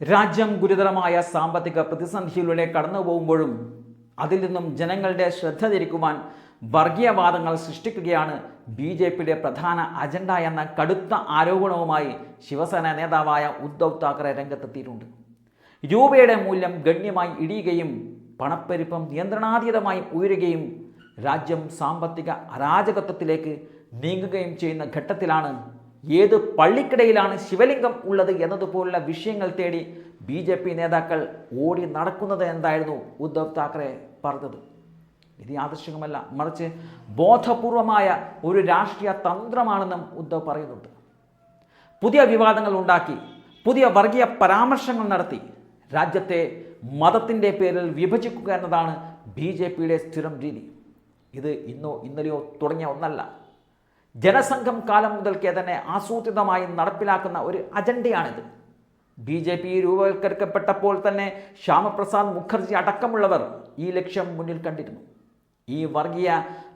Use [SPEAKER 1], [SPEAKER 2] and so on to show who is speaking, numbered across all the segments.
[SPEAKER 1] രാജ്യം ഗുരുതരമായ സാമ്പത്തിക പ്രതിസന്ധിയിലൂടെ കടന്നു പോകുമ്പോഴും അതിൽ നിന്നും ജനങ്ങളുടെ ശ്രദ്ധ തിരിക്കുവാൻ വർഗീയവാദങ്ങൾ സൃഷ്ടിക്കുകയാണ് ബി ജെ പിയുടെ പ്രധാന അജണ്ട എന്ന കടുത്ത ആരോപണവുമായി ശിവസേന നേതാവായ ഉദ്ധവ് താക്കറെ രംഗത്തെത്തിയിട്ടുണ്ട്. രൂപയുടെ മൂല്യം ഗണ്യമായി ഇടിയുകയും പണപ്പെരുപ്പം നിയന്ത്രണാതീതമായി ഉയരുകയും രാജ്യം സാമ്പത്തിക അരാജകത്വത്തിലേക്ക് നീങ്ങുകയും ചെയ്യുന്ന ഘട്ടത്തിലാണ് ഏത് പള്ളിക്കിടയിലാണ് ശിവലിംഗം ഉള്ളത് എന്നതുപോലുള്ള വിഷയങ്ങൾ തേടി ബി ജെ പി നേതാക്കൾ ഓടി നടക്കുന്നത് എന്തായിരുന്നു ഉദ്ധവ് താക്കറെ പറഞ്ഞത്? ഇത് യാദൃശികമല്ല മറിച്ച് ബോധപൂർവമായ ഒരു രാഷ്ട്രീയ തന്ത്രമാണെന്നും ഉദ്ധവ് പറയുന്നുണ്ട്. പുതിയ വിവാദങ്ങൾ ഉണ്ടാക്കി പുതിയ വർഗീയ പരാമർശങ്ങൾ നടത്തി രാജ്യത്തെ മതത്തിന്റെ പേരിൽ വിഭജിക്കുക എന്നതാണ് ബി ജെ പിയുടെ സ്ഥിരം രീതി. ഇത് ഇന്നോ ഇന്നലെയോ തുടങ്ങിയ ഒന്നല്ല. ജനസംഘം കാലം മുതൽക്കേ തന്നെ ആസൂത്രിതമായി നടപ്പിലാക്കുന്ന ഒരു അജണ്ടയാണിത്. ബി ജെ പി രൂപവൽക്കരിക്കപ്പെട്ടപ്പോൾ തന്നെ ശ്യാമപ്രസാദ് മുഖർജി അടക്കമുള്ളവർ ഈ ലക്ഷ്യം മുന്നിൽ കണ്ടിരുന്നു. ഈ വർഗീയ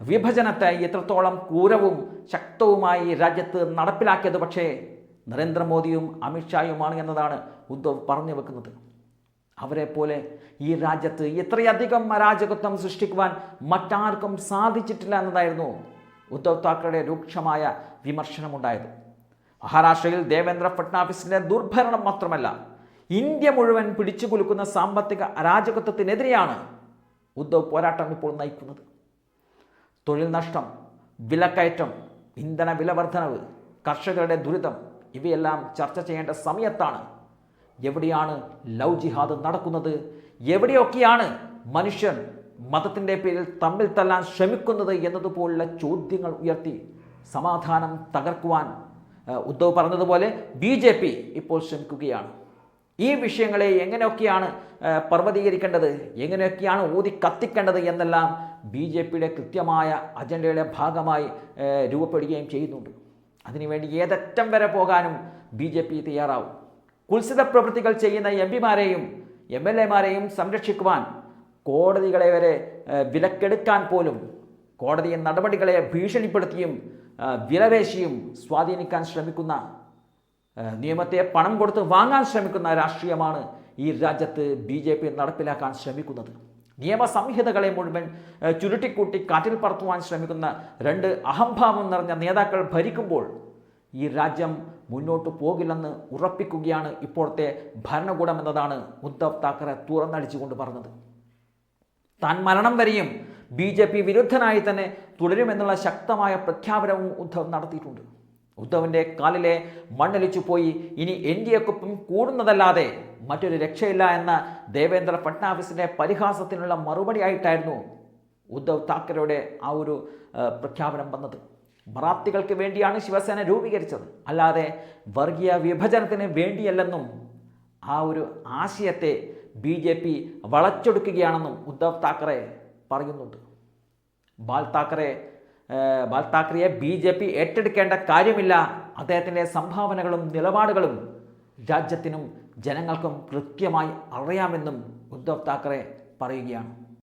[SPEAKER 1] വിഭജനത്തെ എത്രത്തോളം ക്രൂരവും ശക്തവുമായി രാജ്യത്ത് നടപ്പിലാക്കിയത് പക്ഷേ നരേന്ദ്രമോദിയും അമിത്ഷായുമാണ് എന്നതാണ് ഉദ്ധവ് പറഞ്ഞു വെക്കുന്നത്. അവരെ പോലെ ഈ രാജ്യത്ത് ഇത്രയധികം അരാജകത്വം സൃഷ്ടിക്കുവാൻ മറ്റാർക്കും സാധിച്ചിട്ടില്ല എന്നതായിരുന്നു ഉദ്ധവ് താക്കറയുടെ രൂക്ഷമായ വിമർശനമുണ്ടായത്. മഹാരാഷ്ട്രയിൽ ദേവേന്ദ്ര ഫട്നാവിസിന്റെ ദുർഭരണം മാത്രമല്ല ഇന്ത്യ മുഴുവൻ പിടിച്ചു കുലുക്കുന്ന സാമ്പത്തിക അരാജകത്വത്തിനെതിരെയാണ് ഉദ്ധവ് പോരാട്ടം ഇപ്പോൾ നയിക്കുന്നത്. തൊഴിൽ നഷ്ടം വിലക്കയറ്റം ഇന്ധന വില വർധനവ് കർഷകരുടെ ദുരിതം ഇവയെല്ലാം ചർച്ച ചെയ്യേണ്ട സമയത്താണ് എവിടെയാണ് ലവ് ജിഹാദ് നടക്കുന്നത് എവിടെയൊക്കെയാണ് മനുഷ്യൻ മതത്തിന്റെ പേരിൽ തമ്മിൽ തല്ലാൻ ശ്രമിക്കുന്നത് എന്നതുപോലുള്ള ചോദ്യങ്ങൾ ഉയർത്തി സമാധാനം തകർക്കുവാൻ ഉദ്ധവ് പറഞ്ഞതുപോലെ ബി ജെ പി ഇപ്പോൾ ശ്രമിക്കുകയാണ്. ഈ വിഷയങ്ങളെ എങ്ങനെയൊക്കെയാണ് പർവതീകരിക്കേണ്ടത് എങ്ങനെയൊക്കെയാണ് ഊതി കത്തിക്കേണ്ടത് എന്നെല്ലാം ബി ജെ പിയുടെ കൃത്യമായ അജണ്ടയുടെ ഭാഗമായി രൂപപ്പെടുകയും ചെയ്യുന്നുണ്ട്. അതിനുവേണ്ടി ഏതറ്റം വരെ പോകാനും ബി ജെ പി തയ്യാറാവും. കുൽസിത പ്രവൃത്തികൾ ചെയ്യുന്ന എം പിമാരെയും എം എൽ എമാരെയും സംരക്ഷിക്കുവാൻ കോടതികളെ വരെ വിലക്കെടുക്കാൻ പോലും കോടതിയെ നടപടികളെ ഭീഷണിപ്പെടുത്തിയും വിലവേശിയും സ്വാധീനിക്കാൻ ശ്രമിക്കുന്ന നിയമത്തെ പണം കൊടുത്ത് വാങ്ങാൻ ശ്രമിക്കുന്ന രാഷ്ട്രീയമാണ് ഈ രാജ്യത്ത് ബി ജെ പി നടപ്പിലാക്കാൻ ശ്രമിക്കുന്നത്. നിയമസംഹിതകളെ മുഴുവൻ ചുരുട്ടിക്കൂട്ടി കാറ്റിൽ പറത്തുവാൻ ശ്രമിക്കുന്ന രണ്ട് അഹംഭാവം നിറഞ്ഞ നേതാക്കൾ ഭരിക്കുമ്പോൾ ഈ രാജ്യം മുന്നോട്ട് പോകില്ലെന്ന് ഉറപ്പിക്കുകയാണ് ഇപ്പോഴത്തെ ഭരണകൂടം എന്നതാണ് ഉദ്ധവ് താക്കറെ തുറന്നടിച്ചുകൊണ്ട് പറഞ്ഞത്. താൻ മരണം വരെയും ബി ജെ പി വിരുദ്ധനായി തന്നെ തുടരുമെന്നുള്ള ശക്തമായ പ്രഖ്യാപനവും ഉദ്ധവ് നടത്തിയിട്ടുണ്ട്. ഉദ്ധവിന്റെ കാലിലെ മണ്ണൊലിച്ചു പോയി. ഇനി എൻ ഡി എക്കൊപ്പം കൂടുന്നതല്ലാതെ മറ്റൊരു രക്ഷയില്ല എന്ന ദേവേന്ദ്ര ഫട്നാവിസിന്റെ പരിഹാസത്തിനുള്ള മറുപടിയായിട്ടായിരുന്നു ഉദ്ധവ് താക്കറെയുടെ ആ ഒരു പ്രഖ്യാപനം വന്നത്. മറാത്തികൾക്ക് വേണ്ടിയാണ് ശിവസേന രൂപീകരിച്ചത്. അല്ലാതെ വർഗീയ വിഭജനത്തിന് വേണ്ടിയല്ലെന്നും ആ ഒരു ആശയത്തെ ബി ജെ പി വളച്ചൊടുക്കുകയാണെന്നും ഉദ്ധവ് താക്കറെ പറയുന്നുണ്ട്. ബാൽ താക്കറെ ബാൽ താക്കറെയെ ബി ജെ പി ഏറ്റെടുക്കേണ്ട കാര്യമില്ല. അദ്ദേഹത്തിന്റെ സംഭാവനകളും നിലപാടുകളും രാജ്യത്തിനും ജനങ്ങൾക്കും കൃത്യമായി അറിയാമെന്നും ഉദ്ധവ് താക്കറെ പറയുകയാണ്.